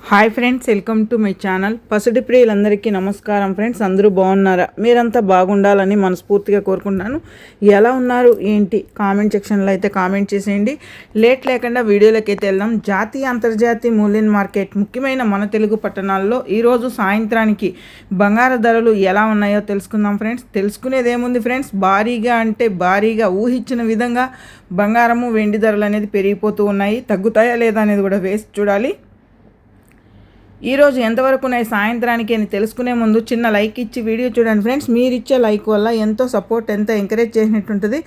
Hi friends welcome to my channel పసిడి ప్రియులందరికీ నమస్కారం ఫ్రెండ్స్ అందరూ బాగున్నారా? మీరంతా బాగుండాలని మనస్ఫూర్తిగా కోరుకుంటున్నాను. ఎలా ఉన్నారు? ఏంటి? కామెంట్ సెక్షన్లో అయితే కామెంట్ చేసేయండి. లేట్ లేకుండా వీడియోలోకి అయితే వెళ్దాం. జాతీయ అంతర్జాతీయ మూల్యం మార్కెట్ ముఖ్యమైన మన తెలుగు పట్టణాల్లో ఈరోజు సాయంత్రానికి బంగారు ధరలు ఎలా ఉన్నాయో తెలుసుకుందాం ఫ్రెండ్స్ తెలుసుకునేది ఏముంది ఫ్రెండ్స్ భారీగా అంటే భారీగా ఊహించిన విధంగా బంగారము వెండి ధరలు అనేది పెరిగిపోతూ ఉన్నాయి. తగ్గుతాయా లేదా అనేది కూడా వేసి చూడాలి. ఈరోజు ఎంతవరకు ఉన్నాయి? సాయంత్రానికి అని తెలుసుకునే ముందు చిన్న లైక్ ఇచ్చి వీడియో చూడండి ఫ్రెండ్స్. మీరు ఇచ్చే లైక్ వల్ల ఎంతో సపోర్ట్ ఎంతో ఎంకరేజ్ చేసినట్టుంటుంది.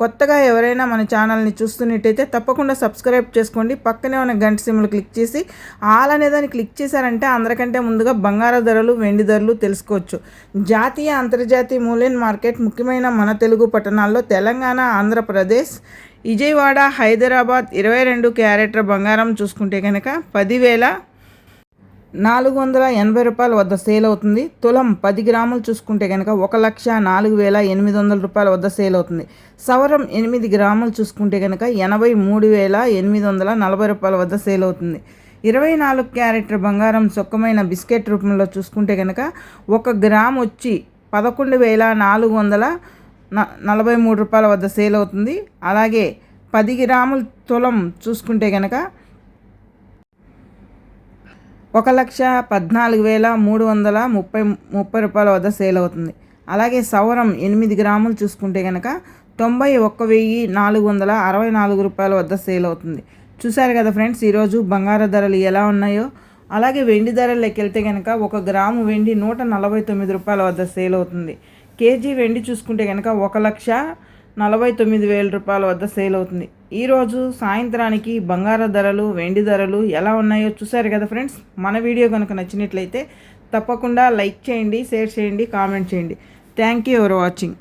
కొత్తగా ఎవరైనా మన ఛానల్ని చూస్తున్నట్టయితే తప్పకుండా సబ్స్క్రైబ్ చేసుకోండి. పక్కనే ఉన్న గంట సిమ్లు క్లిక్ చేసి ఆల్ అనేదాన్ని క్లిక్ చేశారంటే అందరికంటే ముందుగా బంగారు ధరలు వెండి ధరలు తెలుసుకోవచ్చు. జాతీయ అంతర్జాతీయ మూల్యం మార్కెట్ ముఖ్యమైన మన తెలుగు పట్టణాల్లో తెలంగాణ ఆంధ్రప్రదేశ్ విజయవాడ హైదరాబాద్ ఇరవై రెండు క్యారెటర్ బంగారం చూసుకుంటే కనుక పదివేల నాలుగు వందల ఎనభై రూపాయల వద్ద సేల్ అవుతుంది. తులం పది గ్రాములు చూసుకుంటే కనుక ఒక లక్ష నాలుగు వేల ఎనిమిది వందల రూపాయల వద్ద సేల్ అవుతుంది. సవరం ఎనిమిది గ్రాములు చూసుకుంటే కనుక ఎనభై మూడు వేల ఎనిమిది వందల నలభై రూపాయల వద్ద సేల్ అవుతుంది. ఇరవై నాలుగు క్యారెట్ బంగారం సొక్కమైన బిస్కెట్ రూపంలో చూసుకుంటే కనుక ఒక గ్రామ్ వచ్చి పదకొండు వేల నాలుగు వందల నలభై మూడు రూపాయల వద్ద సేల్ అవుతుంది. అలాగే పది గ్రాముల తులం చూసుకుంటే కనుక ఒక లక్ష పద్నాలుగు వేల మూడు వందల ముప్పై ముప్పై రూపాయల వద్ద సేల్ అవుతుంది. అలాగే సౌరం ఎనిమిది గ్రాములు చూసుకుంటే కనుక తొంభై ఒక్క వెయ్యి నాలుగు వందల అరవై నాలుగు రూపాయల వద్ద సేల్ అవుతుంది. చూసారు కదా ఫ్రెండ్స్ ఈరోజు బంగారు ధరలు ఎలా ఉన్నాయో? అలాగే వెండి ధరల్లోకి వెళ్తే కనుక ఒక గ్రాము వెండి నూట నలభై తొమ్మిది రూపాయల వద్ద సేల్ అవుతుంది. కేజీ వెండి చూసుకుంటే కనుక ఒక లక్ష నలభై తొమ్మిది వేల రూపాయల వద్ద సేల్ అవుతుంది. ఈరోజు సాయంత్రానికి బంగారు ధరలు వెండి ధరలు ఎలా ఉన్నాయో చూసారు కదా ఫ్రెండ్స్? మన వీడియో కనుక నచ్చినట్లయితే తప్పకుండా లైక్ చేయండి షేర్ చేయండి కామెంట్ చేయండి. Thank you for watching.